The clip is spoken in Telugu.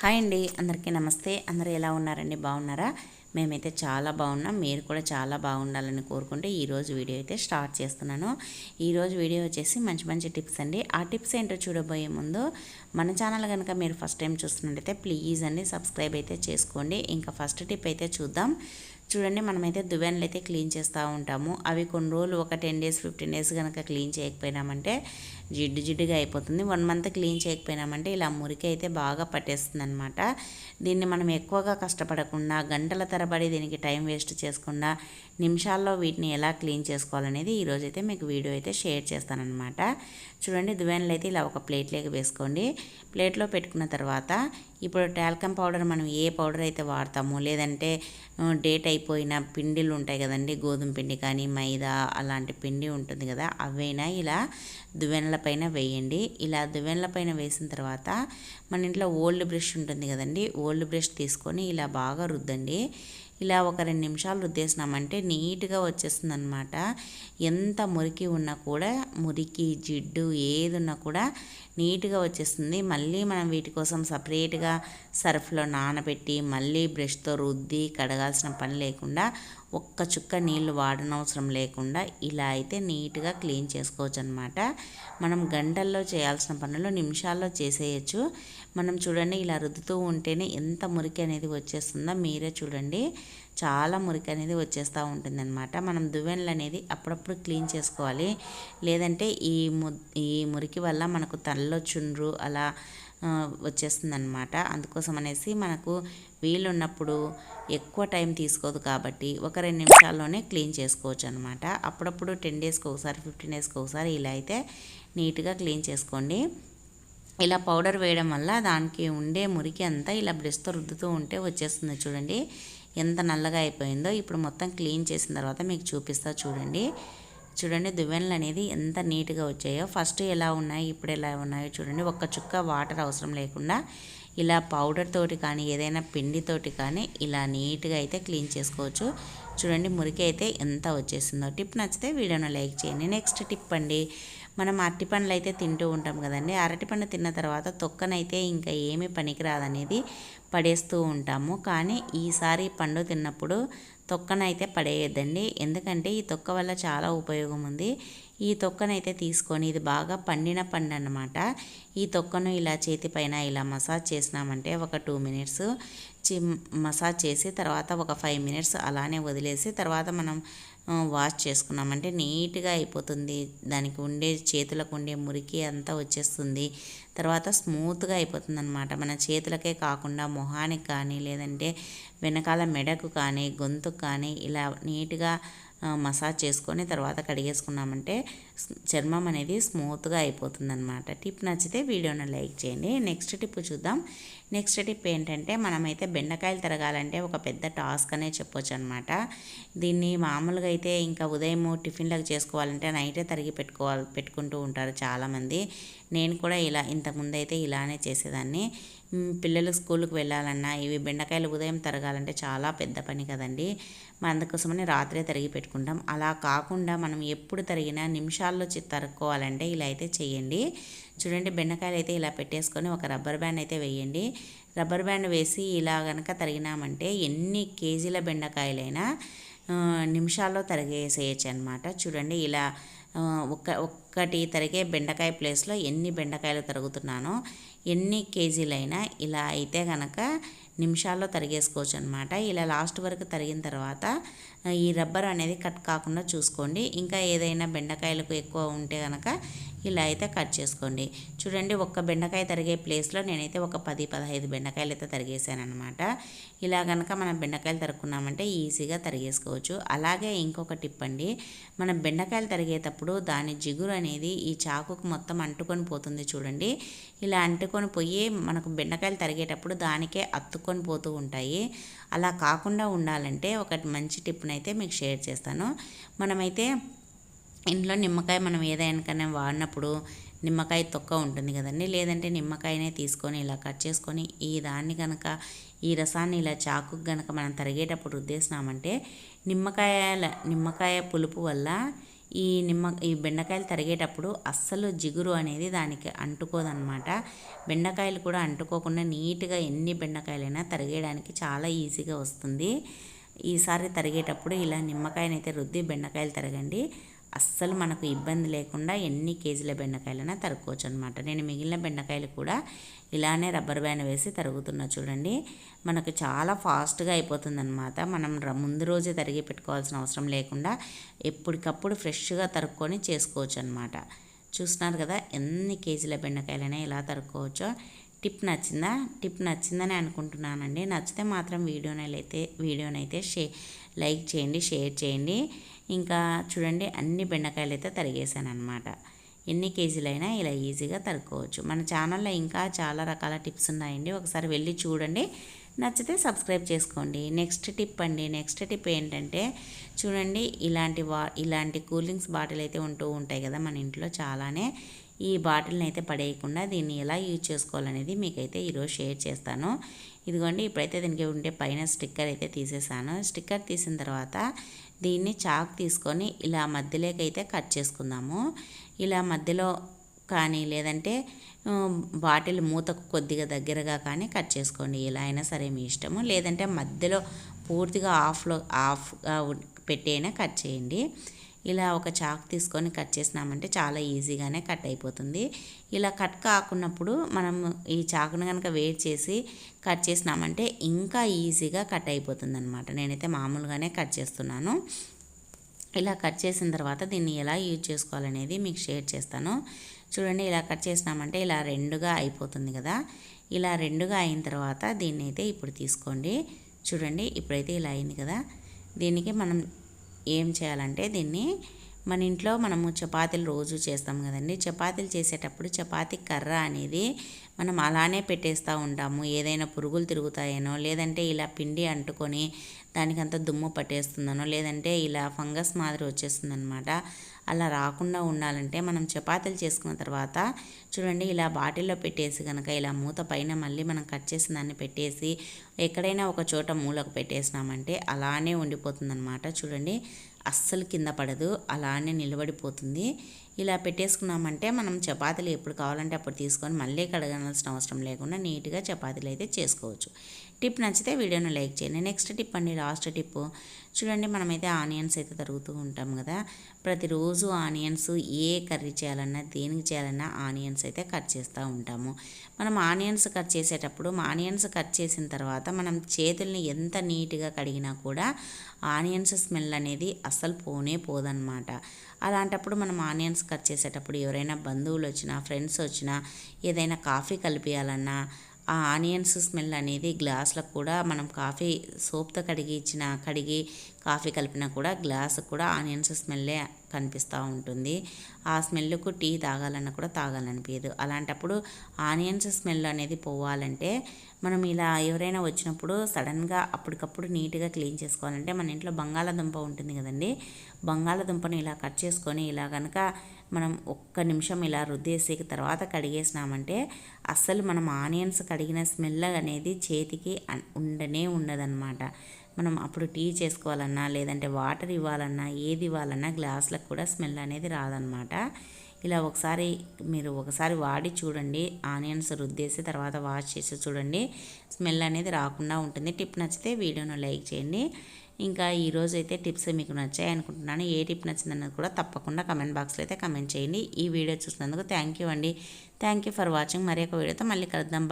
హాయ్ అండి అందరికీ నమస్తే. అందరూ ఎలా ఉన్నారండి? బాగున్నారా? మేమైతే చాలా బాగున్నాం. మీరు కూడా చాలా బాగుండాలని కోరుకుంటే ఈరోజు వీడియో అయితే స్టార్ట్ చేస్తున్నాను. ఈరోజు వీడియో వచ్చేసి మంచి మంచి టిప్స్ అండి. ఆ టిప్స్ ఏంటో చూడబోయే ముందు మన ఛానల్ కనుక మీరు ఫస్ట్ టైం చూస్తున్నట్టయితే ప్లీజ్ అండి సబ్స్క్రైబ్ అయితే చేసుకోండి. ఇంకా ఫస్ట్ టిప్ అయితే చూద్దాం. చూడండి మనమైతే దువ్వెనలు అయితే క్లీన్ చేస్తూ ఉంటాము. అవి కొన్ని రోజులు ఒక టెన్ డేస్ ఫిఫ్టీన్ డేస్ కనుక క్లీన్ చేయకపోయినామంటే జిడ్డు జిడ్డుగా అయిపోతుంది. వన్ మంత్ క్లీన్ చేయకపోయినామంటే ఇలా మురికి అయితే బాగా పట్టేస్తుంది అనమాట దీన్ని మనం ఎక్కువగా కష్టపడకుండా గంటల తరబడి దీనికి టైం వేస్ట్ చేసుకుండా నిమిషాల్లో వీటిని ఎలా క్లీన్ చేసుకోవాలనేది ఈరోజైతే మీకు వీడియో అయితే షేర్ చేస్తానన్నమాట. చూడండి దువ్వెనలు అయితే ఇలా ఒక ప్లేట్లోకి వేసుకోండి. ప్లేట్లో పెట్టుకున్న తర్వాత ఇప్పుడు టాల్కమ్ పౌడర్ మనం ఏ పౌడర్ అయితే వాడతామో లేదంటే డేట్ అయిపోయిన పిండిలు ఉంటాయి కదండి గోధుమ పిండి కానీ మైదా అలాంటి పిండి ఉంటుంది కదా అవైనా ఇలా దువ్వెనల పైన వేయండి. ఇలా దువ్వెనల పైన వేసిన తర్వాత మన ఇంట్లో ఓల్డ్ బ్రష్ ఉంటుంది కదండి ఓల్డ్ బ్రష్ తీసుకొని ఇలా బాగా రుద్దండి. ఇలా ఒక రెండు నిమిషాలు రుద్దేసినామంటే నీట్గా వచ్చేస్తుందనమాట ఎంత మురికి ఉన్నా కూడా మురికి జిడ్డు ఏది ఉన్నా కూడా నీట్గా వచ్చేస్తుంది. మళ్ళీ మనం వీటి కోసం సపరేట్గా సర్ఫ్లో నానబెట్టి మళ్ళీ బ్రష్తో రుద్ది కడగాల్సిన పని లేకుండా ఒక్క చుక్క నీళ్ళు వాడనవసరం లేకుండా ఇలా అయితే నీట్గా క్లీన్ చేసుకోవచ్చు అనమాట మనం గంటల్లో చేయాల్సిన పనులు నిమిషాల్లో చేసేయచ్చు. మనం చూడండి ఇలా రుద్దుతూ ఉంటేనే ఎంత మురికి అనేది వచ్చేస్తుందో మీరే చూడండి. చాలా మురికి అనేది వచ్చేస్తూ ఉంటుందన్నమాట. మనం దువ్వెనలు అనేది అప్పుడప్పుడు క్లీన్ చేసుకోవాలి. లేదంటే ఈ ము ఈ మురికి వల్ల మనకు తలలో చుండ్రు అలా వచ్చేస్తుందన్నమాట. అందుకోసం అనేసి మనకు వీలున్నప్పుడు ఎక్కువ టైం తీసుకోదు కాబట్టి ఒక రెండు నిమిషాల్లోనే క్లీన్ చేసుకోవచ్చు అనమాట అప్పుడప్పుడు టెన్ డేస్కి ఒకసారి ఫిఫ్టీన్ డేస్కి ఒకసారి ఇలా అయితే నీట్గా క్లీన్ చేసుకోండి. ఇలా పౌడర్ వేయడం వల్ల దానికి ఉండే మురికి అంతా ఇలా బ్రష్తో రుద్దుతూ ఉంటే వచ్చేస్తుంది చూడండి. ఎంత నల్లగా అయిపోయిందో ఇప్పుడు మొత్తం క్లీన్ చేసిన తర్వాత మీకు చూపిస్తా చూడండి. చూడండి దువ్వెనలు అనేది ఎంత నీట్గా వచ్చాయో. ఫస్ట్ ఎలా ఉన్నాయి ఇప్పుడు ఎలా ఉన్నాయో చూడండి. ఒక్క చుక్క వాటర్ అవసరం లేకుండా ఇలా పౌడర్ తోటి కానీ ఏదైనా పిండితోటి కానీ ఇలా నీట్గా అయితే క్లీన్ చేసుకోవచ్చు. చూడండి మురికి అయితే ఎంత వచ్చేసిందో. టిప్ నచ్చితే వీడియోను లైక్ చేయండి. నెక్స్ట్ టిప్ అండి మనం అరటి పండ్లు అయితే తింటూ ఉంటాం కదండి. అరటి పండు తిన్న తర్వాత తొక్కనైతే ఇంకా ఏమీ పనికిరాదనేది పడేస్తూ ఉంటాము. కానీ ఈసారి పండు తిన్నప్పుడు తొక్కనైతే పడేయద్దండి. ఎందుకంటే ఈ తొక్క వల్ల చాలా ఉపయోగం ఉంది ఈ తొక్కనైతే తీసుకొని ఇది బాగా పండిన పండు అనమాట ఈ తొక్కను ఇలా చేతి పైన ఇలా మసాజ్ చేసినామంటే ఒక టూ మినిట్స్ చి మసాజ్ చేసి తర్వాత ఒక ఫైవ్ మినిట్స్ అలానే వదిలేసి తర్వాత మనం వాష్ చేసుకున్నామంటే నీట్గా అయిపోతుంది. దానికి ఉండే చేతులకు ఉండే మురికి అంతా వచ్చేస్తుంది. తర్వాత స్మూత్గా అయిపోతుంది అనమాట మన చేతులకే కాకుండా మొహానికి కానీ లేదంటే వెనకాల మెడకు కానీ గొంతుకు కానీ ఇలా నీట్గా మసాజ్ చేసుకొని తర్వాత కడిగేసుకున్నామంటే చర్మం అనేది స్మూత్గా అయిపోతుంది అనమాట టిప్ నచ్చితే వీడియోని లైక్ చేయండి. నెక్స్ట్ టిప్ చూద్దాం. నెక్స్ట్ టిప్ ఏంటంటే మనమైతే బెండకాయలు తిరగాలంటే ఒక పెద్ద టాస్క్ అనే చెప్పొచ్చు అనమాట దీన్ని మామూలుగా అయితే ఇంకా ఉదయం టిఫిన్లకు చేసుకోవాలంటే నైటే తరిగి పెట్టుకోవాలి పెట్టుకుంటూ ఉంటారు చాలామంది. నేను కూడా ఇలా ఇంతకుముందు అయితే ఇలానే చేసేదాన్ని. పిల్లలు స్కూల్కి వెళ్ళాలన్నా ఇవి బెండకాయలు ఉదయం తరగాలంటే చాలా పెద్ద పని కదండి. అందుకోసమని రాత్రే తరిగి పెట్టుకుంటాం. అలా కాకుండా మనం ఎప్పుడు తరిగినా నిమిషాల్లో తరుక్కోవాలంటే ఇలా అయితే చేయండి. చూడండి బెండకాయలు అయితే ఇలా పెట్టేసుకొని ఒక రబ్బర్ బ్యాండ్ అయితే వేయండి. రబ్బర్ బ్యాండ్ వేసి ఇలా కనుక తరిగినామంటే ఎన్ని కేజీల బెండకాయలైనా నిమిషాల్లో తరిగేసేయచ్చు అనమాట చూడండి ఇలా ఒక్క ఒక్కటి తరిగే బెండకాయ ప్లేస్లో ఎన్ని బెండకాయలు తరుగుతున్నానో ఎన్ని కేజీలైనా ఇలా అయితే కనుక నిమిషాల్లో తరిగేసుకోవచ్చు అనమాట ఇలా లాస్ట్ వరకు తరిగిన తర్వాత ఈ రబ్బర్ అనేది కట్ కాకుండా చూసుకోండి. ఇంకా ఏదైనా బెండకాయలకు ఎక్కువ ఉంటే కనుక ఇలా అయితే కట్ చేసుకోండి. చూడండి ఒక్క బెండకాయ తరిగే ప్లేస్లో నేనైతే ఒక పది పదహైదు బెండకాయలు అయితే తరిగేసాను అనమాట ఇలా కనుక మనం బెండకాయలు తరుక్కున్నామంటే ఈజీగా తరిగేసుకోవచ్చు. అలాగే ఇంకొక టిప్ అండి మనం బెండకాయలు తరిగేటప్పుడు దాని జిగురు అనేది ఈ చాకుకు మొత్తం అంటుకొని పోతుంది చూడండి. ఇలా అంటుకొని పోయి మనకు బెండకాయలు తరిగేటప్పుడు దానికే అత్తుకొని పోతూ ఉంటాయి. అలా కాకుండా ఉండాలంటే ఒకటి మంచి టిప్ని అయితే మీకు షేర్ చేస్తాను. మనమైతే ఇంట్లో నిమ్మకాయ మనం ఏదైనా వాడినప్పుడు నిమ్మకాయ తొక్క ఉంటుంది కదండి. లేదంటే నిమ్మకాయనే తీసుకొని ఇలా కట్ చేసుకొని ఈ దాన్ని కనుక ఈ రసాన్ని ఇలా చాకు కనుక మనం తరిగేటప్పుడు రుద్దేసినామంటే నిమ్మకాయ నిమ్మకాయ పులుపు వల్ల ఈ నిమ్మ ఈ బెండకాయలు తరిగేటప్పుడు అస్సలు జిగురు అనేది దానికి అంటుకోదన్నమాట. బెండకాయలు కూడా అంటుకోకుండా నీట్గా ఎన్ని బెండకాయలైనా తరిగేయడానికి చాలా ఈజీగా వస్తుంది. ఈసారి తరిగేటప్పుడు ఇలా నిమ్మకాయనైతే రుద్ది బెండకాయలు తరగండి. అస్సలు మనకు ఇబ్బంది లేకుండా ఎన్ని కేజీల బెండకాయలైనా తరుక్కోవచ్చు అనమాట నేను మిగిలిన బెండకాయలు కూడా ఇలానే రబ్బర్ బ్యాండ్ వేసి తరుగుతున్నా చూడండి. మనకు చాలా ఫాస్ట్గా అయిపోతుంది అనమాట మనం ముందు రోజే తరిగి పెట్టుకోవాల్సిన అవసరం లేకుండా ఎప్పటికప్పుడు ఫ్రెష్గా తరుక్కొని చేసుకోవచ్చు అనమాట చూస్తున్నారు కదా ఎన్ని కేజీల బెండకాయలైనా ఇలా తరుక్కోవచ్చో. టిప్ నచ్చిందా? టిప్ నచ్చిందని అనుకుంటున్నానండి. నచ్చితే మాత్రం వీడియోనైతే వీడియోనైతే షే లైక్ చేయండి షేర్ చేయండి. ఇంకా చూడండి అన్ని బెండకాయలు అయితే తరిగేసాను అనమాట ఎన్ని కేజీలైనా ఇలా ఈజీగా తరుక్కోవచ్చు. మన ఛానల్లో ఇంకా చాలా రకాల టిప్స్ ఉన్నాయండి. ఒకసారి వెళ్ళి చూడండి. నచ్చితే సబ్స్క్రైబ్ చేసుకోండి. నెక్స్ట్ టిప్ అండి. నెక్స్ట్ టిప్ ఏంటంటే చూడండి ఇలాంటి వా ఇలాంటి కూల్ డ్రింక్స్ బాటిల్ అయితే ఉంటూ ఉంటాయి కదా మన ఇంట్లో చాలానే. ఈ బాటిల్ని అయితే పడేయకుండా దీన్ని ఎలా యూజ్ చేసుకోవాలనేది మీకైతే ఈరోజు షేర్ చేస్తాను. ఇదిగోండి ఇప్పుడైతే దీనికి ఉండే పైన స్టిక్కర్ అయితే తీసేసాను. స్టిక్కర్ తీసిన తర్వాత దీన్ని చాక్ తీసుకొని ఇలా మధ్యలోకి అయితే కట్ చేసుకుందాము. ఇలా మధ్యలో కానీ లేదంటే బాటిల్ మూతకు కొద్దిగా దగ్గరగా కానీ కట్ చేసుకోండి. ఎలా అయినా సరే మీ ఇష్టము. లేదంటే మధ్యలో పూర్తిగా ఆఫ్లో ఆఫ్గా పెట్టైనా కట్ చేయండి. ఇలా ఒక చాక్ తీసుకొని కట్ చేసినామంటే చాలా ఈజీగానే కట్ అయిపోతుంది. ఇలా కట్ కాకున్నప్పుడు మనం ఈ చాకును కనుక వేడి చేసి కట్ చేసినామంటే ఇంకా ఈజీగా కట్ అయిపోతుంది అనమాట నేనైతే మామూలుగానే కట్ చేస్తున్నాను. ఇలా కట్ చేసిన తర్వాత దీన్ని ఎలా యూజ్ చేసుకోవాలనేది మీకు షేర్ చేస్తాను. చూడండి ఇలా కట్ చేసినామంటే ఇలా రెండుగా అయిపోతుంది కదా. ఇలా రెండుగా అయిన తర్వాత దీన్ని అయితే ఇప్పుడు తీసుకోండి. చూడండి ఇప్పుడైతే ఇలా అయింది కదా. దీనికి మనం ఏం చేయాలంటే దీన్ని మన ఇంట్లో మనము చపాతీలు రోజు చేస్తాం కదండి. చపాతీలు చేసేటప్పుడు చపాతీ కర్ర అనేది మనం అలానే పెట్టేస్తూ ఉంటాము. ఏదైనా పురుగులు తిరుగుతాయేనో లేదంటే ఇలా పిండి అంటుకొని దానికంత దుమ్ము పట్టేస్తుందనో లేదంటే ఇలా ఫంగస్ మాదిరి వచ్చేస్తుందనమాట. అలా రాకుండా ఉండాలంటే మనం చపాతీలు చేసుకున్న తర్వాత చూడండి ఇలా బాటిల్లో పెట్టేసి కనుక ఇలా మూత పైన మళ్ళీ మనం కట్ చేసిన దాన్ని పెట్టేసి ఎక్కడైనా ఒక చోట మూలకు పెట్టేసినామంటే అలానే ఉండిపోతుందన్నమాట చూడండి అస్సలు కింద పడదు అలానే నిలబడిపోతుంది. ఇలా పెట్టేసుకున్నామంటే మనం చపాతీలు ఎప్పుడు కావాలంటే అప్పుడు తీసుకొని మళ్ళీ కడగాల్సిన అవసరం లేకుండా నీట్గా చపాతీలు అయితే చేసుకోవచ్చు. టిప్ నచ్చితే వీడియోను లైక్ చేయండి. నెక్స్ట్ టిప్ అండి లాస్ట్ టిప్. చూడండి మనమైతే ఆనియన్స్ అయితే తరుగుతూ ఉంటాం కదా. ప్రతిరోజు ఆనియన్స్ ఏ కర్రీ చేయాలన్నా దేనికి చేయాలన్నా ఆనియన్స్ అయితే కట్ చేస్తూ ఉంటాము. మనం ఆనియన్స్ కట్ చేసేటప్పుడు ఆనియన్స్ కట్ చేసిన తర్వాత మనం చేతుల్ని ఎంత నీట్గా కడిగినా కూడా ఆనియన్స్ స్మెల్ అనేది అస్సలు పోనే పోదన్నమాట. అలాంటప్పుడు మనం ఆనియన్స్ కట్ చేసేటప్పుడు ఎవరైనా బంధువులు వచ్చినా ఫ్రెండ్స్ వచ్చినా ఏదైనా కాఫీ కలిపియాలన్నా ఆ ఆనియన్స్ స్మెల్ అనేది గ్లాస్లకు కూడా మనం కాఫీ సోప్తో కడిగి ఇచ్చిన కడిగి కాఫీ కలిపినా కూడా గ్లాస్ కూడా ఆనియన్స్ స్మెల్లే కనిపిస్తూ ఉంటుంది. ఆ స్మెల్కు టీ తాగాలన్నా కూడా తాగాలనిపించదు అలాంటప్పుడు ఆనియన్స్ స్మెల్ అనేది పోవాలంటే మనం ఇలా ఎవరైనా వచ్చినప్పుడు సడన్గా అప్పటికప్పుడు నీట్గా క్లీన్ చేసుకోవాలంటే మన ఇంట్లో బంగాళాదుంప ఉంటుంది కదండి. బంగాళాదుంపను ఇలా కట్ చేసుకొని ఇలా కనుక మనం ఒక్క నిమిషం ఇలా రుద్దేసి తర్వాత కడిగేసినామంటే అస్సలు మనం ఆనియన్స్ కడిగిన స్మెల్ అనేది చేతికి ఉండనే ఉండదన్నమాట. మనం అప్పుడు టీ చేసుకోవాలన్నా లేదంటే వాటర్ ఇవ్వాలన్నా ఏది ఇవ్వాలన్నా గ్లాసులకు కూడా స్మెల్ అనేది రాదనమాట ఇలా ఒకసారి మీరు ఒకసారి వాడి చూడండి ఆనియన్స్ రుద్దేసి తర్వాత వాష్ చేసి చూడండి స్మెల్ అనేది రాకుండా ఉంటుంది. టిప్ నచ్చితే వీడియోను లైక్ చేయండి. ఇంకా ఈరోజు అయితే టిప్స్ మీకు నచ్చాయి అనుకుంటున్నాను. ఏ టిప్ నచ్చిందన్నది కూడా తప్పకుండా కమెంట్ బాక్స్లో అయితే కమెంట్ చేయండి. ఈ వీడియో చూసినందుకు థ్యాంక్ యూ అండి. Thank you for watching. మరి ఒక వీడియోతో మళ్ళీ కలుద్దాం.